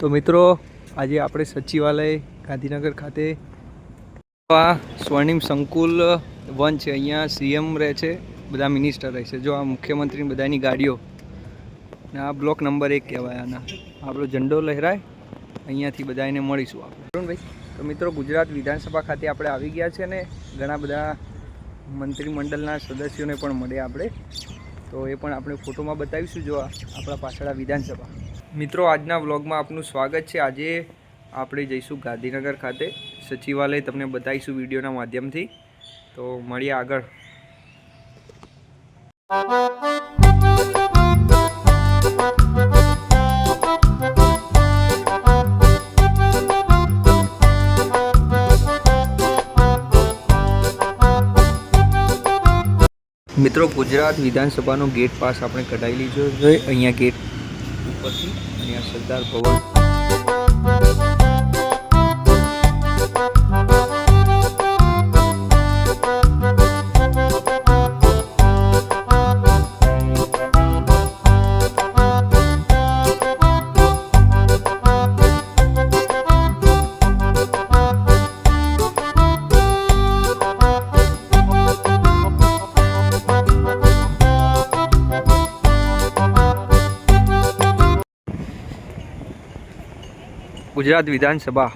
તો મિત્રો, આજે આપણે સચિવાલય, ગાંધીનગર ખાતે આ સ્વર્ણિમ સંકુલ વન છે. અહીંયા સીએમ રહે છે, બધા મિનિસ્ટર રહે છે. જો આ મુખ્યમંત્રી બધાની ગાડીઓ, ને આ બ્લોક નંબર એક કહેવાય આના. આપણો ઝંડો લહેરાય, અહીંયાથી બધા એને મળીશું આપણે. અરુણભાઈ, તો મિત્રો, ગુજરાત વિધાનસભા ખાતે આપણે આવી ગયા છે ને, ઘણા બધા મંત્રીમંડળના સદસ્યોને પણ મળ્યા આપણે. તો એ પણ આપણે ફોટોમાં બતાવીશું, જો આપણા પાછળ વિધાનસભા. મિત્રો, આજના વ્લોગમાં આપનું સ્વાગત છે. આજે આપણે જઈશું ગાંધીનગર ખાતે. સચિવાલય તમને બતાવીશું વિડીયોના માધ્યમથી. તો મળીએ આગળ. મિત્રો, ગુજરાત વિધાનસભાનો ગેટ પાસ આપણે કઢાવી લીધો છે. અહીંયા ગેટ ઉપરથી અને આ સરદાર ભવન ગુજરાત વિધાનસભા.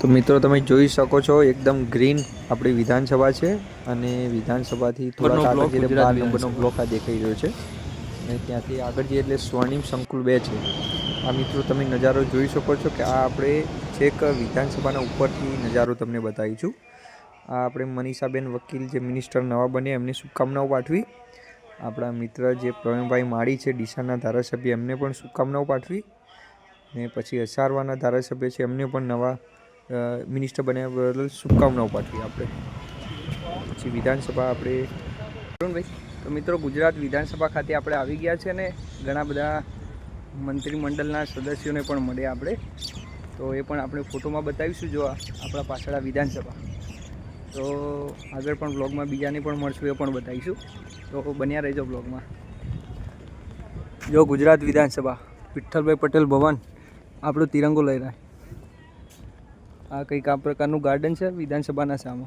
તો મિત્રો તમે જોઈ શકો છો એકદમ ગ્રીન આપણી વિધાનસભા છે અને વિધાનસભાથી થોડા આગળ બ્લોક બાર નંબરનો વિધાનસભા. બ્લોક આ દેખાઈ રહ્યો છે. અને ત્યાંથી આગળ જઈએ એટલે સ્વર્ણિમ સંકુલ બે છે. આ મિત્રો તમે નજારો જોઈ શકો છો કે આ આપણે છેક વિધાનસભાના ઉપરથી નજારો તમને બતાવીશું. આ આપણે મનીષાબેન વકીલ જે મિનિસ્ટર નવા બન્યા એમને શુભકામનાઓ પાઠવી. આપણા મિત્ર જે પ્રવીણભાઈ માળી છે, ડીસાના ધારાસભ્ય, એમને પણ શુભકામનાઓ પાઠવી. ને પછી અસારવાના ધારાસભ્ય છે, એમને પણ નવા મિનિસ્ટર બન્યા બદલ શુભકામનાઓ પાઠવી આપણે. પછી વિધાનસભા આપણે અરુણભાઈ, તો મિત્રો ગુજરાત વિધાનસભા ખાતે આપણે આવી ગયા છે ને ઘણા બધા મંત્રીમંડળના સદસ્યોને પણ મળ્યા આપણે. તો એ પણ આપણે ફોટોમાં બતાવીશું જો આપણા પાછળ વિધાનસભા. તો આગળ પણ બ્લોગમાં બીજાને પણ મળશું એ પણ બતાવીશું. તો બન્યા રહેજો બ્લોગમાં જો ગુજરાત વિધાનસભા, વિઠ્ઠલભાઈ પટેલ ભવન, આપણો તિરંગો લઈ રહ્યા. આ કંઈક આ પ્રકારનું ગાર્ડન છે વિધાનસભાના સામે.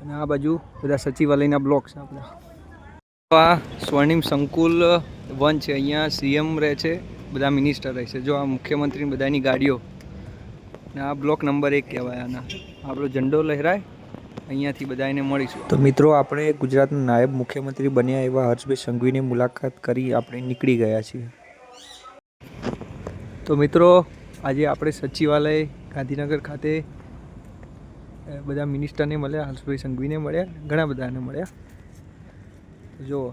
અને આ બાજુ બધા સચિવાલયના બ્લોક છે આપણા. આ સ્વર્ણિમ સંકુલ વન છે. અહીંયા સીએમ રહે છે, બધા મિનિસ્ટર રહે છે. જો આ મુખ્યમંત્રી બધાની ગાડીઓ. અને આ બ્લોક નંબર એક કહેવાય આના. આપણો ઝંડો લહેરાય અહીંયાથી બધા એને મળીશું. તો મિત્રો આપણે ગુજરાતના નાયબ મુખ્યમંત્રી બન્યા એવા હર્ષભાઈ સંઘવીની મુલાકાત કરી આપણે નીકળી ગયા છીએ. તો મિત્રો આજે આપણે સચિવાલય ગાંધીનગર ખાતે બધા મિનિસ્ટરને મળ્યા હર્ષભાઈ સંઘવીને મળ્યા ઘણા બધાને મળ્યા. તો જુઓ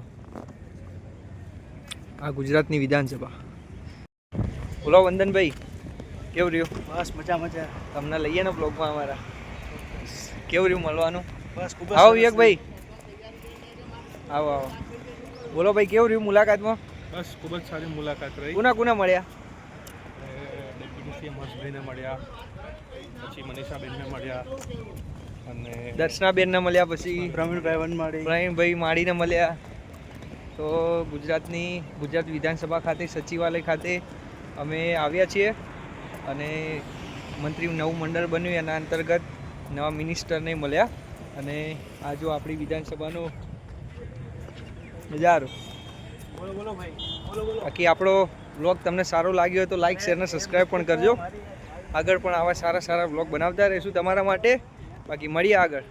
આ ગુજરાતની વિધાનસભા. બોલો વંદનભાઈ કેવું રહ્યું? બસ મજા મજા. તમને લઈએ ને બ્લોગમાં અમારા? કેવું રહ્યું મળવાનું? બસ ખૂબ આવો વિવેકભાઈ. આવો આવો. બોલો ભાઈ કેવું રહ્યું મુલાકાતમાં? બસ ખૂબ જ સારી મુલાકાત રહી. કુના કુના મળ્યા? ડેપ્યુટી સીએમ હર્ષભાઈને મળ્યા પછી મનીષાબેનને મળ્યા અને દર્શનાબેનને મળ્યા પછી પ્રવીણભાઈ વનમાળી. પ્રવીણભાઈ માળીને મળ્યા. તો ગુજરાતની ગુજરાત વિધાનસભા ખાતે સચિવાલય ખાતે અમે આવ્યા છીએ અને મંત્રી નવું મંડળ બન્યું એના અંતર્ગત નવા મિનિસ્ટરને મળ્યા અને આ જો આપણી વિધાનસભાનો નજારો. બાકી આપણો બ્લોગ તમને સારો લાગ્યો હોય તો લાઈક શેર અને સબસ્ક્રાઈબ પણ કરજો. આગળ પણ આવા સારા સારા બ્લોગ બનાવતા રહીશું તમારા માટે. બાકી મળીએ આગળ.